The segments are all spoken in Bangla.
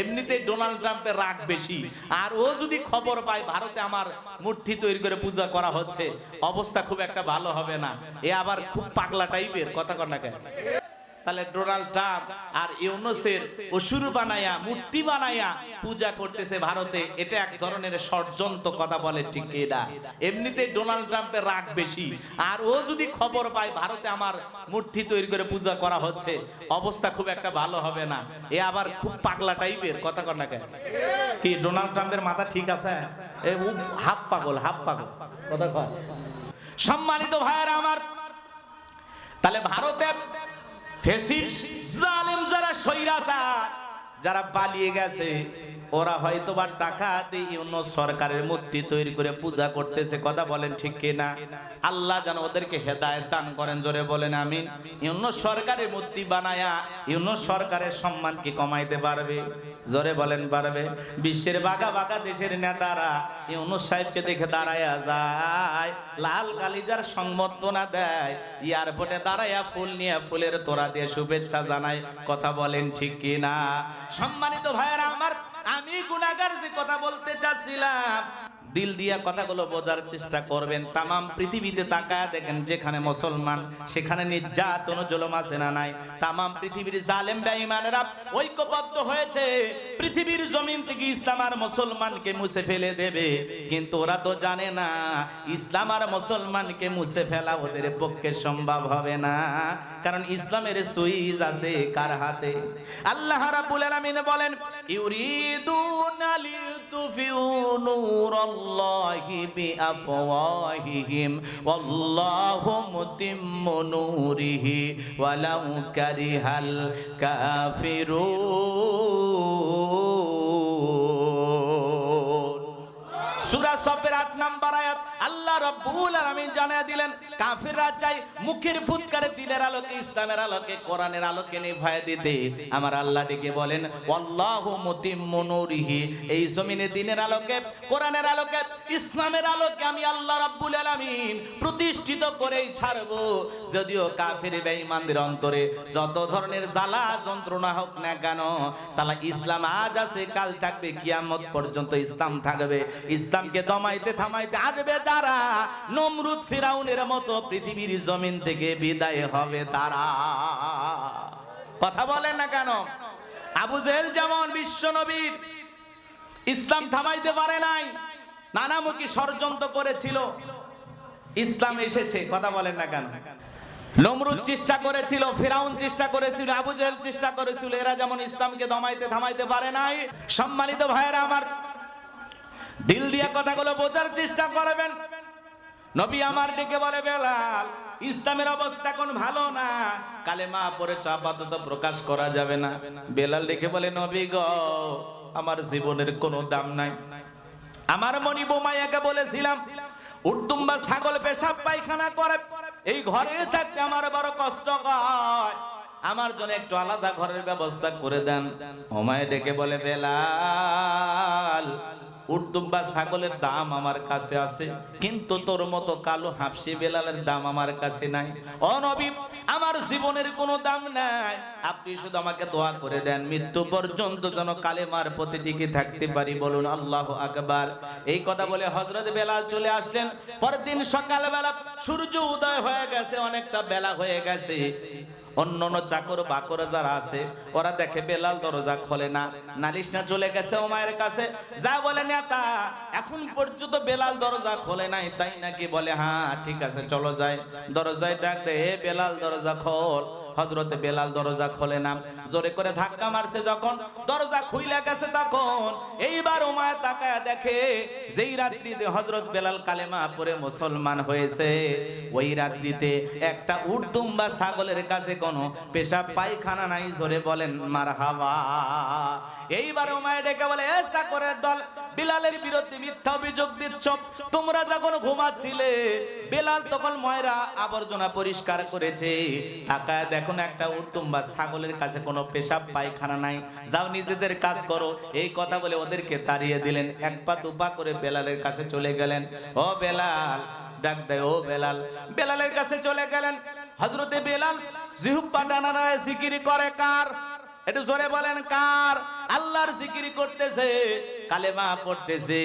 এমনিতে ডোনাল্ড ট্রাম্পের রাগ বেশি। আর ও যদি খবর পায়, ভারতে আমার মূর্তি তৈরি করে পূজা করা হচ্ছে, অবস্থা খুব একটা ভালো হবে না। এ আবার খুব পাগলা টাইপের কথা কর না কেন? তাহলে ডোনাল্ড ট্রাম্প আর ইউনুসের অসুর বানায়া, মূর্তি বানায়া পূজা করতেছে ভারতে। এটা এক ধরনের ষড়যন্ত্র কথা বলে, ঠিক এটা এমনিতে ডোনাল্ড ট্রাম্পের রাগ বেশি। আর ও যদি খবর পায়, ভারতে আমার মূর্তি তৈরি করে পূজা করা হচ্ছে, অবস্থা খুব একটা ভালো হবে না। এ আবার খুব পাগলা টাইপের, কথা কর না কেন? কি, ডোনাল্ড ট্রাম্পের মাথা ঠিক আছে? এ হাফ পাগল হাফ পাগল, কথা কয় সম্মানিত ভাইয়েরা আমার, তাহলে ভারতে ফেসিস জালেম যারা সৈরাচার যারা পালিয়ে গেছে ওরা হয়তো বা টাকা দিয়ে অন্য সরকারের মূর্তি তৈরি করে পূজা করতেছে, কথা বলেন ঠিক কিনা? আল্লাহ যেন ওদেরকে হেদায়েত দান করেন, জোরে বলেন আমিন। অন্য সরকারের মূর্তি বানায়া অন্য সরকারের সম্মান কি কমাইতে পারবে? জোরে বলেন পারবে। বিশ্বের বাঘা বাঘা দেশের নেতারা ইউনুস সাহেবকে দেখে দাঁড়ায়া যায়, লাল কালিজার সংবর্ধনা দেয়, এয়ারপোর্টে দাঁড়ায়া ফুল নিয়ে ফুলের তোরা দিয়ে শুভেচ্ছা জানায়, কথা বলেন ঠিক কি না সম্মানিত ভাইয়েরা, আমার আমি গুনাগার যে কথা বলতে চাচ্ছিলাম দিল দিয়া কথাগুলো বোঝার চেষ্টা করবেন। তামাম পৃথিবীতে তাকায় দেখেন, যেখানে মুসলমান, সেখানে নির্যাতন জুলুম আছে না নাই। তামাম পৃথিবীর জালেম বেঈমানেরা ঐক্যবদ্ধ হয়েছে। পৃথিবীর জমিন থেকে ইসলাম আর মুসলমানকে মুছে ফেলে দেবে। কিন্তু ওরা তো জানে না, ইসলাম আর মুসলমানকে মুছে ফেলা ওদের পক্ষে সম্ভব হবে না। কারণ ইসলামের সুইজ আছে কার হাতে? আল্লাহ রাব্বুল আলামিন বলেন, ইউরিদুনা লিতুফিউ الله بأفواههم. والله متم نوره ولو كره الكافرون. রাব্বুল আলামিন দিলেন চাই মুখের ফুৎকারে আলোকে, ইসলামের আলোকে, কোরআনের আলোকে নিভায় দিতে। আমার আল্লাহ ডেকে বলেন, আল্লাহু মুতিম্মু নূরিহি। এই জমিনে দিনের আলোকে, কোরআনের আলোকে, ইসলামের আলোকে আমি আল্লাহ আলামিন প্রতিষ্ঠিত করেই ছাড়বো। যদিও কাফির বেঈমানদের অন্তরে যত ধরনের জ্বালা, যন্ত্রণা হোক না কেন, তাহলে ইসলাম আজ আছে, কাল থাকবে, কিয়ামত পর্যন্ত ইসলাম থাকবে। ইসলামকে দমাইতে থামাইতে আসবে যারা নমরুদ ফিরাউনের মতো পৃথিবীর জমিন থেকে বিদায় হবে তারা। কথা বলেন না কেন? আবু যেমন বিশ্ব নবীর ইসলাম থামাইতে পারে নাই, নানামুখী ষড়যন্ত্র করেছিল, ইসলাম এসেছে, কথা বলেন না কেন? নমরুদ চেষ্টা করেছিল, ফেরাউন চেষ্টা করেছিল, আবু জেহেল চেষ্টা করেছিল, এরা যেমন ইসলামকে দমাইতে থামাইতে পারে নাই। সম্মানিত ভাইয়েরা আমার দিল দিয়া কথাগুলো বোঝার চেষ্টা করবেন। নবী আমার ডেকে বলে, বেলাল, ইসলামের অবস্থা কোন ভালো না। কালেমা পরে আপাতত প্রকাশ করা যাবে না। বেলাল ডেকে বলে, নবী গ, আমার জীবনের কোনো দাম নাই। আমার মনি বোমাইয়াকে বলেছিলাম উর্দুম্বা ছাগল পেশাব পায়খানা করে। এই ঘরে থাকতে আমার বড় কষ্ট হয়। আমার জন্য একটু আলাদা ঘরের ব্যবস্থা করে দেন। হোমায় ডেকে বলে, বেলাল উর্দুম্বা ছাগলের দাম আমার কাছে আছে, কিন্তু তোর মতো কালো হাফসি বেলালের দাম আমার কাছে নাই। অনবী আমার জীবনের কোনো দাম নাই। আপনি শুধু আমাকে দোয়া করে দেন, মৃত্যু পর্যন্ত যেন কালেমার প্রতি টিকে থাকতে পারি বলুন আল্লাহ আকবার। এই কথা বলে হজরত বেলাল চলে আসলেন। পরের দিন সকালবেলা সূর্য উদয় হয়ে গেছে, অনেকটা বেলা হয়ে গেছে। অন্য অন্য চাকর বাকর যারা আছে, ওরা দেখে বেলাল দরজা খোলে না, নালিশ না চলে গেছে ও মায়ের কাছে। যা বলে নেতা, এখন পর্যন্ত বেলাল দরজা খোলে নাই, তাই নাকি বলে হ্যাঁ ঠিক আছে, চলো যাই। দরজায় ডাক দে বেলাল, দরজা খোল। হজরতে বেলাল দরজা খোলে না। জোরে করে ধাক্কা মারছে যখন। দরজা খুইলা গেছে তখন। এইবার ওমায় তাকায় দেখে, যেই রাত্রিতে হজরত বেলাল কালেমা পরে মুসলমান হয়েছে, ওই রাত্রিতে একটা উর্দুম বা ছাগলের কাছে কোনো পেশাব পায়খানা নাই, জোরে বলেন, মারহাবা। এইবার ওমায় ডেকে বলে, এ চাকরের দল বিলালের বিরুদ্ধে মিথ্যা অভিযোগ দিচ্ছ। তোমরা যখন ঘুমাচ্ছিলে, বেলাল তখন ময়রা আবর্জনা পরিষ্কার করেছে। তাকায় দেখুন একটা উত্তম বা ছাগলের কাছে কোনো পেশাব, পায়খানা নাই। যাও নিজেদের কাজ করো। এই কথা বলে ওদেরকে তাড়িয়ে দিলেন। এক পা দুপা করে বেলালের কাছে চলে গেলেন। ও বেলাল, ডাক দেয়, ও বেলাল। বেলালের কাছে চলে গেলেন। হজরতে বেলাল, জিহুব্বা ডানা জিকিরি করে কার? একটু জোরে বলেন কার? আল্লাহর জিকির করতেছে। কালেমা পড়তেছে।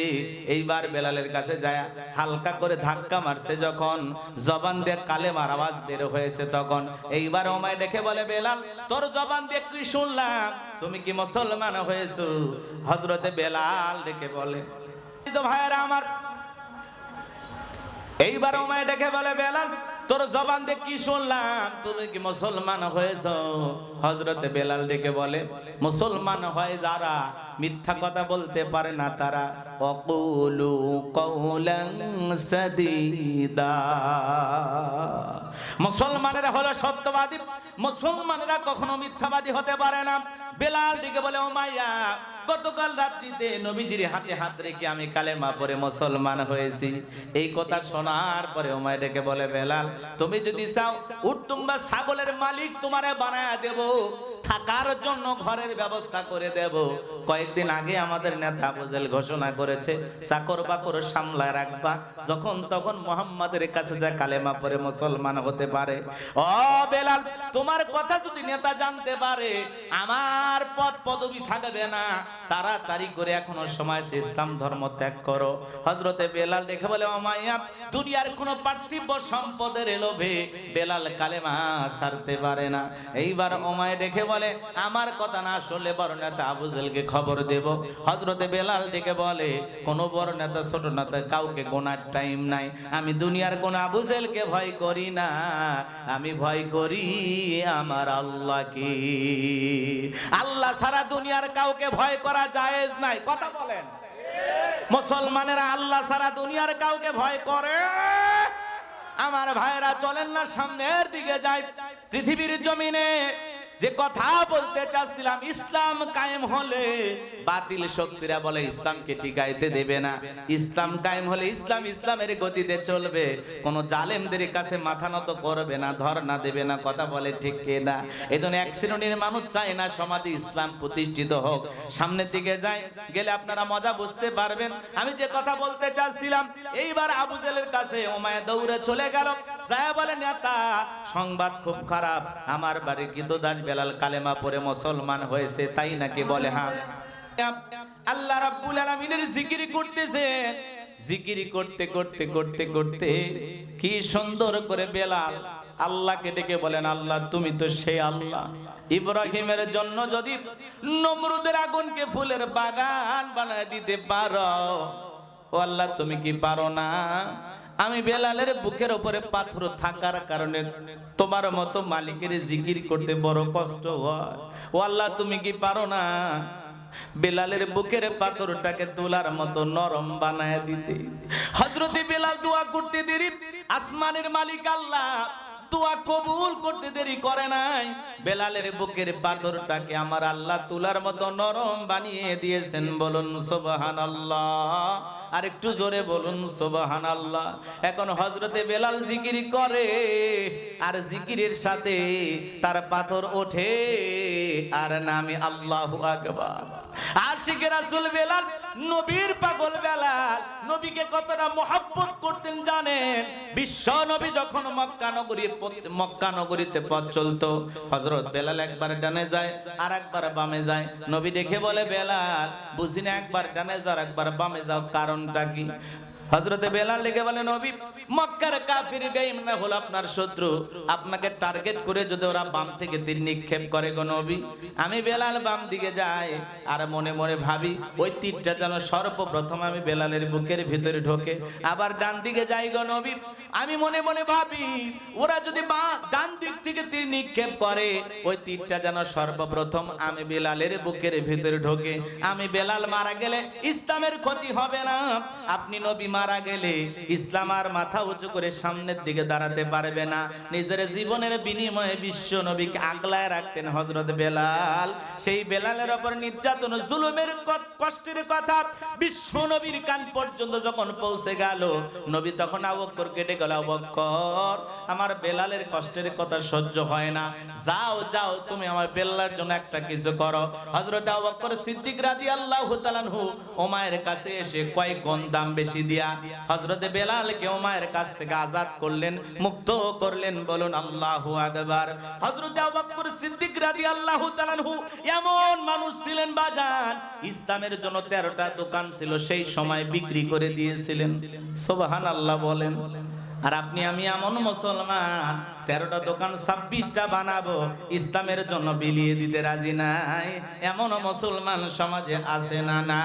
এইবার বেলালের কাছে যায়, হালকা করে ধাক্কা মারছে যখন জবান দিয়ে কালেমার আওয়াজ বের হয়েছে তখন। এইবার ওমায় দেখে বলে, বেলাল, তোর জবান দিয়ে কি শুনলাম? তুমি কি মুসলমান হয়েছো? হজরতে বেলাল দেখে বলে তো ভাইয়েরা আমার। এইবার ওমায় দেখে বলে, বেলাল তোর জবান দিয়ে কি শুনলাম? তুমি কি মুসলমান হয়েছ? হজরতে বেলাল ডেকে বলে, মুসলমান হয় যারা, মিথ্যা কথা বলতে পারে না তারা। অকুলু কৌলাং সাদিদা। মুসলমানেরা হলো সত্যবাদী। মুসলমানেরা কখনো মিথ্যাবাদী হতে পারে না। বেলাল ডেকে বলে, ও মাইয়া, গতকাল রাত্রিতে নবীজির হাতে হাত রেখে আমি কালেমা পরে মুসলমান হয়েছি। এই কথা শোনার পরে ওমায় ডেকে বলে, বেলাল, তুমি যদি চাও উত্তুম বা ছাগলের মালিক তোমারে বানায়া দেব। থাকার জন্য ঘরের ব্যবস্থা করে দেব। কয়েকদিন আগে আমাদের নেতা বুজেল ঘোষণা করেছে, চাকর বাকর সামলায় রাখবা, যখন তখন মোহাম্মদের কাছে যা কালেমা পরে মুসলমান হতে পারে। ও বেলাল, তোমার কথা যদি নেতা জানতে পারে, আমার পদ পদবি থাকবে না। তাড়াতাড়ি করে এখনও সময় আছে, ইসলাম ধর্ম ত্যাগ করো। হজরতে বেলাল দেখে বলে অমাইয়া দুনিয়ার কোনো পার্থিব সম্পদের লোভে বেলাল কালেমা ছাড়তে পারে না। এইবার ওমায় দেখে বলে আমার কথা না শুনলে বড় নেতা আবুজেলকে খবর দেব। হজরতে বেলাল ডেকে বলে, কোন বড় নেতা ছোট নেতা, কাউকে গোনার টাইম নাই। আমি দুনিয়ার কোন আবুজেলকে ভয় করি না। আমি ভয় করি আমার আল্লাহকে। আল্লাহ সারা দুনিয়ার কাউকে ভয় করা জায়েজ নাই। কথা বলেন। মুসলমানেরা আল্লাহ সারা দুনিয়ার কাউকে ভয় করে। আমার ভাইরা চলেন না, সামনের দিকে যায় পৃথিবীর জমিনে যে কথা বলতে চাচ্ছিলাম, ইসলাম কায়েম হলে বাতিল শক্তিরা বলে, ইসলামকে টিকাইতে দেবে না। ইসলাম কায়েম হলে ইসলাম ইসলামের গতিতে চলবে। কোন জালেমদের কাছে মাথা নত করবে না, ধর্ণা দেবে না, কথা বলে ঠিক না? জন্য এক শ্রেণির মানুষ চায় না সমাজে ইসলাম প্রতিষ্ঠিত হোক। সামনের দিকে যায়, গেলে আপনারা মজা বুঝতে পারবেন। আমি যে কথা বলতে চাচ্ছিলাম, এইবার আবু জেলের কাছে ওমায় দৌড়ে চলে গেল। যায় বলে, নেতা, সংবাদ খুব খারাপ। আমার বাড়ির কিন্তু দাস বেলাল কালেমা পরে মুসলমান হয়েছে, তাই নাকি বলে হ্যাঁ। আল্লাহ রাব্বুল আলামিনের জিকির করতেছে। জিকির করতে করতে করতে করতে কি সুন্দর করে বেলাল আল্লাহকে ডেকে বলেন, আল্লাহ, তুমি তো সেই আল্লাহ। ইব্রাহিমের জন্য যদি নমরুদের আগুনকে ফুলের বাগান বানায় দিতে পারো, ও আল্লাহ, তুমি কি পারো না? আমি বেলালের বুকের উপরে পাথর থাকার কারণে তোমার মতো মালিকের জিকির করতে বড় কষ্ট হয়। ও আল্লাহ, তুমি কি পারো না বেলালের বুকের পাথরটাকে তোলার মতো নরম বানায় দিতে? হজরতে বেলাল দোয়া করতে দেরি। আসমানের মালিক আল্লাহ দোয়া কবুল করতে দেরি করে নাই। বেলালের বুকের পাথরটাকে আমার আল্লাহ তুলার মতো নরম বানিয়ে দিয়েছেন। বলুন সোবাহান আল্লাহ আর একটু জোরে বলুন সোবাহান আল্লাহ এখন হজরতে বেলাল জিকির করে, আর জিকিরের সাথে তার পাথর ওঠে। আর নামে আল্লাহ আকবার। আশিকে রাসূল বেলাল নবীর পাগল বেলাল, নবীকে কতটা মহব্বত করতেন জানেন? বিশ্ব নবী যখন মক্কা নগরীর মক্কা নগরীতে পথ চলতো, হযরত বেলাল একবার ডানে যায় আর একবার বামে যায়। নবী দেখে বলে, বেলাল বুঝিনা একবার ডানে যাও একবার বামে যাও, কারণটা কি? হজরতে বেলাল লেগে বলে, নবী, মক্কার কাফির বেঈমান হলো আপনার শত্রু? আপনাকে টার্গেট করে যদি ওরা বাম থেকে তীর নিক্ষেপ করে গো নবী, আমি বেলাল বাম দিকে যাই। আর মনে মনে ভাবি, ওই তীরটা যেন সর্বপ্রথম আমি বেলালের বুকের ভিতরে ঢোকে, আবার ডান দিকে যাই গো নবী। আমি মনে মনে ভাবি, ওরা যদি ডান দিক থেকে তীর নিক্ষেপ করে, ওই তীরটা যেন সর্বপ্রথম আমি বেলালের বুকের ভিতরে ঢোকে। আমি বেলাল মারা গেলে ইসলামের ক্ষতি হবে না। আপনি নবী মারা গেলে ইসলাম আর মাথা উঁচু করে সামনের দিকে দাঁড়াতে পারবে না। নিজের জীবনের বিনিময়ে বিশ্ব নবীকে আগলায় রাখতেন হজরত বেলাল। সেই বেলালের ওপর নির্যাতন, জুলুমের কষ্টের কথা বিশ্ব নবীর কান পর্যন্ত যখন পৌঁছে গেল, নবী তখন আবক্কর কেটে গেল আবক্কর আমার বেলালের কষ্টের কথা সহ্য হয় না। যাও যাও, তুমি আমার বেলালের জন্য একটা কিছু করো। হজরত আবক্কর সিদ্দিক রাদিয়াল্লাহু তাআলাহু ওমায়ের কাছে এসে কয়েক গুণ দাম বেশি দিয়া দিয়া হজরতে বেলাল কেউ মায়ের কাছ থেকে আজাদ করলেন, মুক্ত করলেন, বলুন আল্লাহু আকবার। হজরতে আবু সিদ্দিক রাদিয়াল্লাহু তাআলাহু এমন মানুষ ছিলেন বাজান, ইসলামের জন্য 13টা দোকান ছিল, সেই সময় বিক্রি করে দিয়েছিলেন। সুবহানাল্লাহ বলেন, আর আপনি, আমি এমন মুসলমান, তেরোটা দোকান ছাব্বিশটা বানাবো, ইসলামের জন্য বিলিয়ে দিতে রাজি নাই। এমন মুসলমান সমাজে আছে না না